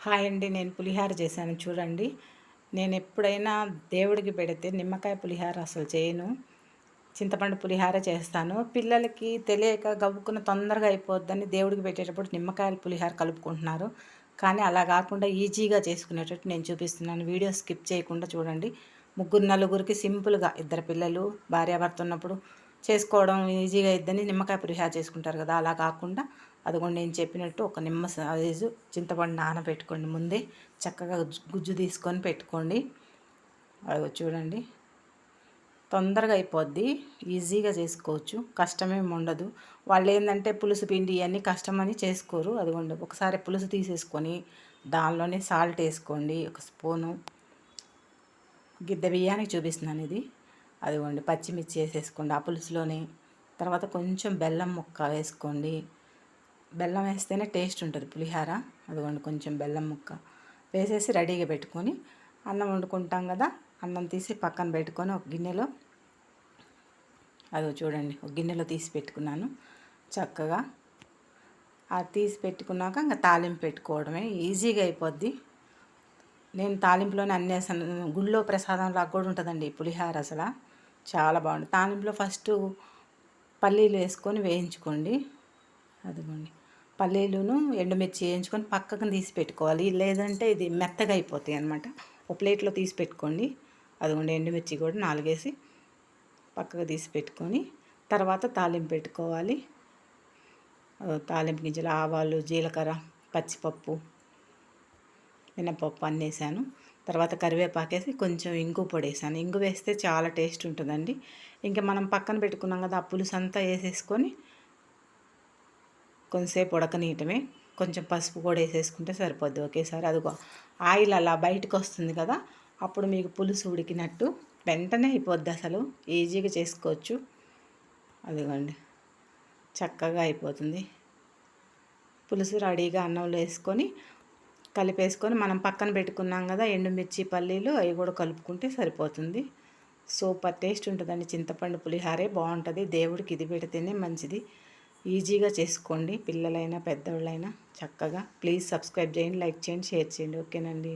Hi అండి నేను పులిహార చేశాను చూడండి. నేను ఎప్పుడైనా దేవుడికి పెడితే నిమ్మకాయ పులిహార అసలు చేయను. చింతపండు పులిహార చేస్తాను. పిల్లలకి తెలియక గవ్వుకున్న తొందరగా అయిపోద్దని దేవుడికి పెట్టేటప్పుడు నిమ్మకాయల పులిహార కలుపుకుంటున్నారు. కానీ అలా కాకుండా ఈజీగా చేసుకునేటట్టు నేను చూపిస్తున్నాను. వీడియో స్కిప్ చేయకుండా చూడండి. ముగ్గురు నలుగురికి సింపుల్గా ఇద్దరు పిల్లలు భార్యాభర్త ఉన్నప్పుడు చేసుకోవడం ఈజీగా అయిద్దని నిమ్మకాయ పులిహార చేసుకుంటారు కదా అలా కాకుండా అదిగోండి నేను చెప్పినట్టు ఒక నిమ్మ సైజు చింతపండు నానబెట్టుకోండి ముందే. చక్కగా గుజ్జు తీసుకొని పెట్టుకోండి. అది చూడండి. తొందరగా అయిపోద్ది. ఈజీగా చేసుకోవచ్చు. కష్టమేమి ఉండదు. వాళ్ళు ఏంటంటే పులుసు పిండి ఇవన్నీ కష్టమని చేసుకోరు. అదిగోండి ఒకసారి పులుసు తీసేసుకొని దానిలోనే సాల్ట్ వేసుకోండి. ఒక స్పూను. గిద్ద బియ్యానికి చూపిస్తున్నాను ఇది. అదిగోండి పచ్చిమిర్చి వేసేసుకోండి ఆ పులుసులోని. తర్వాత కొంచెం బెల్లం ముక్క వేసుకోండి. బెల్లం వేస్తేనే టేస్ట్ ఉంటుంది పులిహార. అదిగోండి కొంచెం బెల్లం ముక్క వేసేసి రెడీగా పెట్టుకొని అన్నం వండుకుంటాం కదా అన్నం తీసి పక్కన పెట్టుకొని ఒక గిన్నెలో అదో చూడండి ఒక గిన్నెలో తీసి పెట్టుకున్నాను చక్కగా. అది తీసి పెట్టుకున్నాక ఇంకా తాలింపు పెట్టుకోవడమే ఈజీగా అయిపోద్ది. నేను తాలింపులోనే అన్నేసాను గుళ్ళో ప్రసాదం లాగా కూడా ఉంటుందండి పులిహార అసలు. చాలా బాగుంటుంది. తాలింపులో ఫస్ట్ పల్లీలు వేసుకొని వేయించుకోండి. అదిగోండి. పల్లీలును ఎండుమిర్చి వేయించుకొని పక్కకు తీసి పెట్టుకోవాలి. లేదంటే ఇది మెత్తగా అయిపోతాయి అనమాట ఒక ప్లేట్లో తీసి పెట్టుకోండి. అదిగోండి ఎండుమిర్చి కూడా నాలుగేసి పక్కకు తీసి పెట్టుకొని తర్వాత తాలింపు పెట్టుకోవాలి. తాలింపు గింజలు ఆవాలు జీలకర్ర పచ్చిపప్పు మినపప్పు అన్నీ వేసాను తర్వాత కరివేపాకేసి కొంచెం ఇంగు పొడి వేసాను ఇంగు వేస్తే చాలా టేస్ట్ ఉంటుందండి. ఇంకా మనం పక్కన పెట్టుకున్నాం కదా ఆ పులుసు అంతా వేసేసుకొని కొంతసేపు ఉడకనీయటమే. కొంచెం పసుపు కూడా వేసేసుకుంటే సరిపోద్ది. ఒకేసారి అదిగో ఆయిల్ అలా బయటకు వస్తుంది కదా అప్పుడు మీకు పులుసు ఉడికినట్టు వెంటనే అయిపోద్ది అసలు. ఈజీగా చేసుకోవచ్చు. అదిగోండి చక్కగా అయిపోతుంది. పులుసు రెడీగా అన్నంలో వేసుకొని కలిపేసుకొని మనం పక్కన పెట్టుకున్నాం కదా ఎండుమిర్చి పల్లీలు అవి కూడా కలుపుకుంటే సరిపోతుంది. సూపర్ టేస్ట్ ఉంటుందండి. చింతపండు పులిహారే బాగుంటుంది. దేవుడికి ఇది పెడితేనే మంచిది. ఈజీగా చేసుకోండి. పిల్లలైనా పెద్దవాళ్ళైనా చక్కగా. ప్లీజ్ సబ్స్క్రైబ్ చేయండి లైక్ చేయండి షేర్ చేయండి. ఓకేనండి.